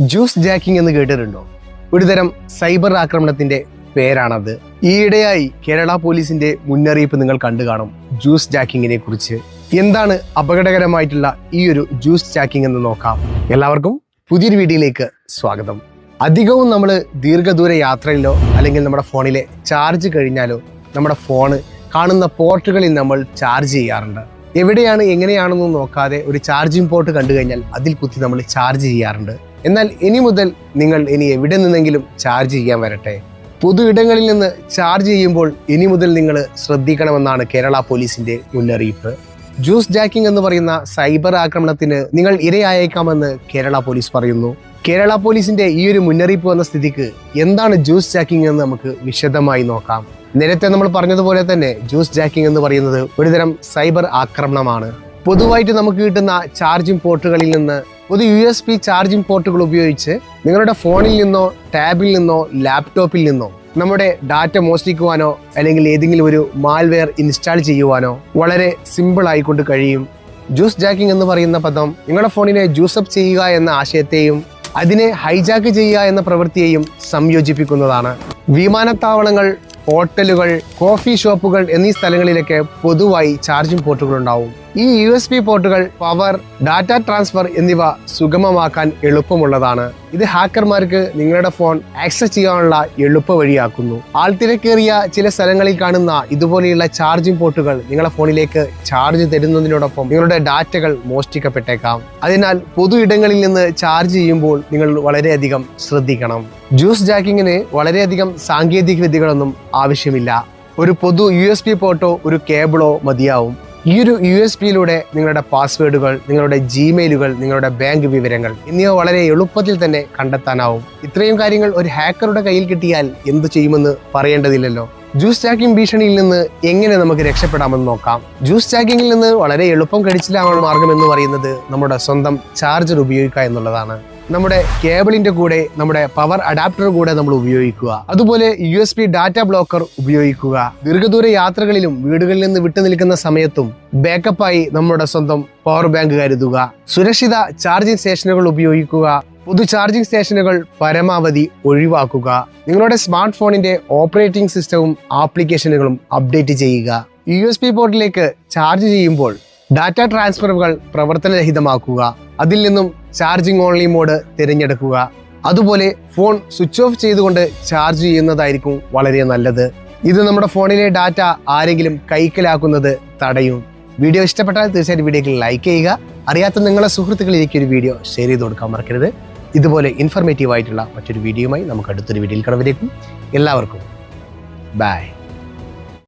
Juice jacking എന്ന് കേട്ടിട്ടുണ്ടോ? ഒരുതരം സൈബർ ആക്രമണത്തിന്റെ പേരാണത്. ഈയിടെയായി കേരള പോലീസിന്റെ മുന്നറിയിപ്പ് നിങ്ങൾ കണ്ടു കാണും. ജ്യൂസ് ജാക്കിങ്ങിനെ കുറിച്ച്. എന്താണ് അപകടകരമായിട്ടുള്ള ഈ ഒരു ജ്യൂസ് ജാക്കിംഗ് എന്ന് നോക്കാം. എല്ലാവർക്കും പുതിയൊരു വീഡിയോയിലേക്ക് സ്വാഗതം. അധികവും നമ്മൾ ദീർഘദൂര യാത്രയിലോ അല്ലെങ്കിൽ നമ്മുടെ ഫോണിലെ ചാർജ് കഴിഞ്ഞാലോ നമ്മുടെ ഫോണ് കാണുന്ന പോർട്ടുകളിൽ നമ്മൾ ചാർജ് ചെയ്യാറുണ്ട്. എവിടെയാണ് എങ്ങനെയാണെന്ന് നോക്കാതെ ഒരു ചാർജിംഗ് പോർട്ട് കണ്ടു കഴിഞ്ഞാൽ അതിൽ കുത്തി നമ്മൾ ചാർജ് ചെയ്യാറുണ്ട്. എന്നാൽ ഇനി മുതൽ നിങ്ങൾ ഇനി എവിടെ നിന്നെങ്കിലും ചാർജ് ചെയ്യാൻ വരട്ടെ. പൊതു ഇടങ്ങളിൽ നിന്ന് ചാർജ് ചെയ്യുമ്പോൾ ഇനി മുതൽ നിങ്ങൾ ശ്രദ്ധിക്കണമെന്നാണ് കേരള പോലീസിന്റെ മുന്നറിയിപ്പ്. ജ്യൂസ് ജാക്കിംഗ് എന്ന് പറയുന്ന സൈബർ ആക്രമണത്തിന് നിങ്ങൾ ഇരയായേക്കാമെന്ന് കേരള പോലീസ് പറയുന്നു. കേരള പോലീസിന്റെ ഈ ഒരു മുന്നറിയിപ്പ് വന്ന സ്ഥിതിക്ക് എന്താണ് ജ്യൂസ് ജാക്കിംഗ് എന്ന് നമുക്ക് വിശദമായി നോക്കാം. നേരത്തെ നമ്മൾ പറഞ്ഞതുപോലെ തന്നെ ജ്യൂസ് ജാക്കിംഗ് എന്ന് പറയുന്നത് ഒരുതരം സൈബർ ആക്രമണമാണ്. പൊതുവായിട്ട് നമുക്ക് കിട്ടുന്ന ചാർജിംഗ് പോർട്ടുകളിൽ നിന്ന് ഒരു യു എസ് പി ചാർജിംഗ് പോർട്ടുകൾ ഉപയോഗിച്ച് നിങ്ങളുടെ ഫോണിൽ നിന്നോ ടാബിൽ നിന്നോ ലാപ്ടോപ്പിൽ നിന്നോ നമ്മുടെ ഡാറ്റ മോഷ്ടിക്കുവാനോ അല്ലെങ്കിൽ ഏതെങ്കിലും ഒരു മാൽവെയർ ഇൻസ്റ്റാൾ ചെയ്യുവാനോ വളരെ സിമ്പിൾ ആയിക്കൊണ്ട് കഴിയും. ജ്യൂസ് ജാക്കിംഗ് എന്ന് പറയുന്ന പദം നിങ്ങളുടെ ഫോണിനെ ജ്യൂസ് അപ്പ് ചെയ്യുക എന്ന ആശയത്തെയും അതിനെ ഹൈജാക്ക് ചെയ്യുക എന്ന പ്രവൃത്തിയെയും സംയോജിപ്പിക്കുന്നതാണ്. വിമാനത്താവളങ്ങൾ ഹോട്ടലുകൾ കോഫി ഷോപ്പുകൾ എന്നീ സ്ഥലങ്ങളിലൊക്കെ പൊതുവായി ചാർജിംഗ് പോർട്ടുകൾ ഉണ്ടാവും. ഈ യു എസ് പോർട്ടുകൾ പവർ ഡാറ്റ ട്രാൻസ്ഫർ എന്നിവ സുഗമമാക്കാൻ എളുപ്പമുള്ളതാണ്. ഇത് ഹാക്കർമാർക്ക് നിങ്ങളുടെ ഫോൺ ആക്സസ് ചെയ്യാനുള്ള എളുപ്പ വഴിയാക്കുന്നു. ആൾത്തിരക്കേറിയ ചില സ്ഥലങ്ങളിൽ കാണുന്ന ഇതുപോലെയുള്ള ചാർജിംഗ് പോർട്ടുകൾ നിങ്ങളുടെ ഫോണിലേക്ക് ചാർജ് തരുന്നതിനോടൊപ്പം നിങ്ങളുടെ ഡാറ്റകൾ മോഷ്ടിക്കപ്പെട്ടേക്കാം. അതിനാൽ പൊതു ഇടങ്ങളിൽ നിന്ന് ചാർജ് ചെയ്യുമ്പോൾ നിങ്ങൾ വളരെയധികം ശ്രദ്ധിക്കണം. ജ്യൂസ് ജാക്കിങ്ങിന് വളരെയധികം സാങ്കേതിക വിദ്യകളൊന്നും ആവശ്യമില്ല. ഒരു പൊതു യു എസ് പോർട്ടോ ഒരു കേബിളോ മതിയാവും. ഈ ഒരു യു എസ് പിയിലൂടെ നിങ്ങളുടെ പാസ്വേഡുകൾ നിങ്ങളുടെ ജിമെയിലുകൾ നിങ്ങളുടെ ബാങ്ക് വിവരങ്ങൾ എന്നിവ വളരെ എളുപ്പത്തിൽ തന്നെ കണ്ടെത്താനാവും. ഇത്രയും കാര്യങ്ങൾ ഒരു ഹാക്കറുടെ കയ്യിൽ കിട്ടിയാൽ എന്ത് ചെയ്യുമെന്ന് പറയേണ്ടതില്ലല്ലോ. ജ്യൂസ് ചാക്കിംഗ് ഭീഷണിയിൽ നിന്ന് എങ്ങനെ നമുക്ക് രക്ഷപ്പെടാമെന്ന് നോക്കാം. ജ്യൂസ് ചാക്കിങ്ങിൽ നിന്ന് വളരെ എളുപ്പം കഴിച്ചിലാവാൻ മാർഗം എന്ന് പറയുന്നത് നമ്മുടെ സ്വന്തം ചാർജർ ഉപയോഗിക്കുക എന്നുള്ളതാണ്. നമ്മുടെ കേബിളിന്റെ കൂടെ നമ്മുടെ പവർ അഡാപ്റ്റർ കൂടെ നമ്മൾ ഉപയോഗിക്കുക. അതുപോലെ U S B data blocker ഉപയോഗിക്കുക. ദീർഘദൂര യാത്രകളിലും വീടുകളിൽ നിന്ന് വിട്ടു നിൽക്കുന്ന സമയത്തും ബാക്കപ്പായി നമ്മുടെ സ്വന്തം പവർ ബാങ്ക് കരുതുക. സുരക്ഷിത ചാർജിംഗ് സ്റ്റേഷനുകൾ ഉപയോഗിക്കുക. പൊതു ചാർജിംഗ് സ്റ്റേഷനുകൾ പരമാവധി ഒഴിവാക്കുക. നിങ്ങളുടെ സ്മാർട്ട് ഫോണിന്റെ ഓപ്പറേറ്റിംഗ് സിസ്റ്റവും ആപ്ലിക്കേഷനുകളും അപ്ഡേറ്റ് ചെയ്യുക. യു എസ് പി പോർട്ടിലേക്ക് ചാർജ് ചെയ്യുമ്പോൾ ഡാറ്റ ട്രാൻസ്ഫറുകൾ പ്രവർത്തനരഹിതമാക്കുക. അതിൽ നിന്നും ചാർജിംഗ് ഓൺലി മോഡ് തിരഞ്ഞെടുക്കുക. അതുപോലെ ഫോൺ സ്വിച്ച് ഓഫ് ചെയ്തുകൊണ്ട് ചാർജ് ചെയ്യുന്നതായിരിക്കും വളരെ നല്ലത്. ഇത് നമ്മുടെ ഫോണിലെ ഡാറ്റ ആരെങ്കിലും കൈക്കലാക്കുന്നത് തടയും. വീഡിയോ ഇഷ്ടപ്പെട്ടാൽ തീർച്ചയായിട്ടും വീഡിയോക്ക് ലൈക്ക് ചെയ്യുക. അറിയാത്ത നിങ്ങളെ സുഹൃത്തുക്കളിലേക്ക് ഒരു വീഡിയോ ഷെയർ ചെയ്ത് കൊടുക്കാൻ മറക്കരുത്. ഇതുപോലെ ഇൻഫർമേറ്റീവ് ആയിട്ടുള്ള മറ്റൊരു വീഡിയോയുമായി നമുക്ക് അടുത്തൊരു വീഡിയോയിൽ കടവരേക്കും എല്ലാവർക്കും ബൈ